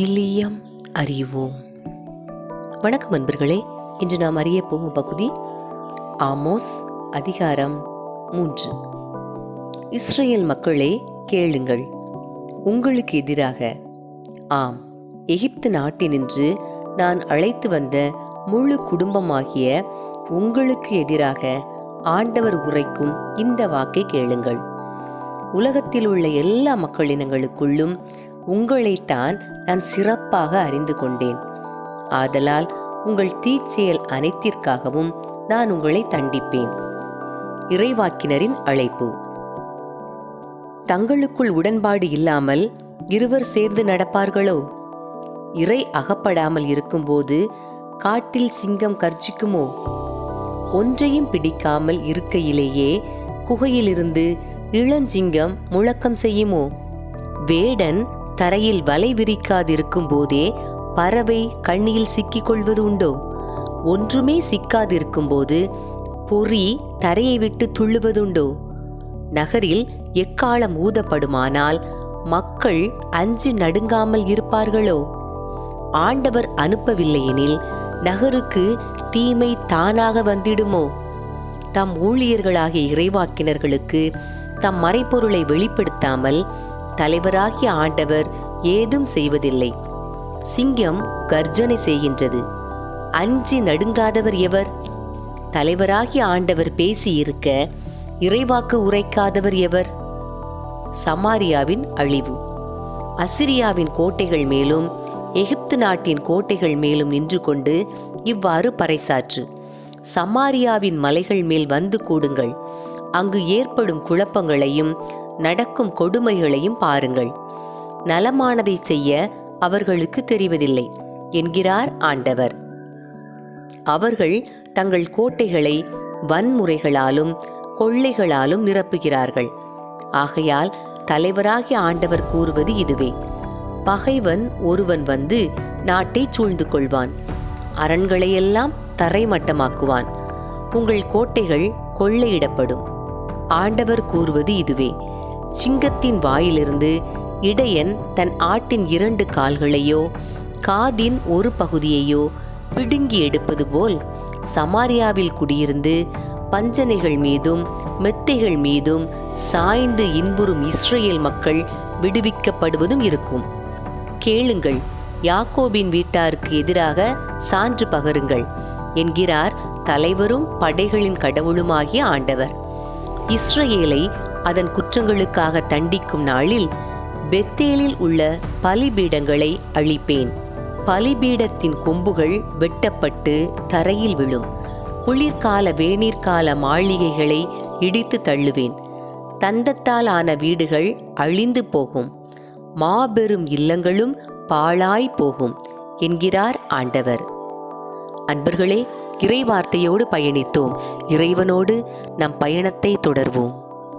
William அறிவோம். வணக்கம் அன்பர்களே இன்று நாம் அறிய போகும் பகுதி ஆமோஸ் அதிகாரம் மூன்று. இஸ்ரேல் மக்களே கேளுங்கள். உங்களுக்கு எதிராக ஆம் எகிப்து நாட்டினின்று நான் அழைத்து வந்த முழு குடும்பமாகிய உங்களுக்கு எதிராக ஆண்டவர் உரைக்கும் இந்த வாக்கை கேளுங்கள். உலகத்தில் உள்ள எல்லா மக்களினங்களுக்குள்ளும் உங்களைத்தான் நான் சிறப்பாக அறிந்து கொண்டேன். ஆதலால் உங்கள் தீச்செயல் அனைத்திற்காகவும் நான் உங்களை தண்டிப்பேன். இறைவாக்கினரின் அழைப்பு. தங்களுக்குள் உடன்பாடு இல்லாமல் இருவர் சேர்ந்து நடப்பார்களோ? இறை அகப்படாமல் இருக்கும்போது காட்டில் சிங்கம் கர்ஜிக்குமோ? ஒன்றையும் பிடிக்காமல் இருக்கையிலேயே குகையிலிருந்து இளஞ்சிங்கம் முழக்கம் செய்யுமோ? வேடன் தரையில் வலை விரிக்காதிருக்கும் போதே பறவை கண்ணியில் சிக்கிக் கொள்வது உண்டோ? ஒன்றுமே சிக்காதிருக்கும் போது பொறி தரையை விட்டு துள்ளுவதுண்டோ? நகரில் எக்காலம் ஊதப்படுமானால் மக்கள் அஞ்சு நடுங்காமல் இருப்பார்களோ? ஆண்டவர் அனுப்பவில்லையெனில் நகருக்கு தீமை தானாக வந்திடுமோ? தம் ஊழியர்களாகிய இறைவாக்கினர்களுக்கு தம் மறைப்பொருளை வெளிப்படுத்தாமல் தலைவராகிய ஆண்டவர் ஏதும் செய்வதில்லை. சிங்கம் கர்ஜனை செய்கின்றது. அஞ்சி நடுங்காதவர் எவர்? தலைவராகிய ஆண்டவர் பேசியிருக்க இறைவாக்கு உரைக்காதவர் எவர்? சமாரியாவின் அழிவு. அசிரியாவின் கோட்டைகள் மேலும் எகிப்து நாட்டின் கோட்டைகள் மேலும் நின்று கொண்டு இவ்வாறு பறைசாற்று. சமாரியாவின் மலைகள் மேல் வந்து கூடுங்கள். அங்கு ஏற்படும் குழப்பங்களையும் நடக்கும் கொடுமைகளையும் பாருங்கள். நலமானதை செய்ய அவர்களுக்கு தெரிவதில்லை என்கிறார் ஆண்டவர். அவர்கள் தங்கள் கோட்டைகளை வன்முறைகளாலும் கொள்ளைகளாலும் நிரப்புகிறார்கள். ஆகையால் தலைவராகிய ஆண்டவர் கூறுவது இதுவே. பகைவன் ஒருவன் வந்து நாட்டை சூழ்ந்து கொள்வான் அரண்களையெல்லாம் தரைமட்டமாக்குவான். உங்கள் கோட்டைகள் கொள்ளையிடப்படும். ஆண்டவர் கூறுவது இதுவே. சிங்கத்தின் வாயிலிருந்து இடையன் தன் ஆட்டின் இரண்டு கால்களையோ காதின் ஒரு பகுதியையோ பிடுங்கி எடுப்பது போல் சமாரியாவில் குடியிருந்து பஞ்சனைகள் மீதும் மெத்தைகள் மீதும் சாய்ந்து இன்புறும் இஸ்ரேல் மக்கள் விடுவிக்கப்படுவதும் இருக்கும். கேளுங்கள் யாக்கோபின் வீட்டாருக்கு எதிராக சான்று பகருங்கள் என்கிறார் தலைவரும் படைகளின் கடவுளுமாகிய ஆண்டவர். இஸ்ரேலை அதன் குற்றங்களுக்காக தண்டிக்கும் நாளில் பெத்தேலில் உள்ள பலிபீடங்களை அழிப்பேன். பலிபீடத்தின் கொம்புகள் வெட்டப்பட்டு தரையில் விழும். குளிர்கால வேநீர்கால மாளிகைகளை இடித்து தள்ளுவேன். தந்தத்தால் ஆன வீடுகள் அழிந்து போகும். மாபெரும் இல்லங்களும் பாழாய் போகும் என்கிறார் ஆண்டவர். அன்பர்களே இறைவார்த்தையோடு பயணித்தோம். இறைவனோடு நம் பயணத்தை தொடர்வோம்.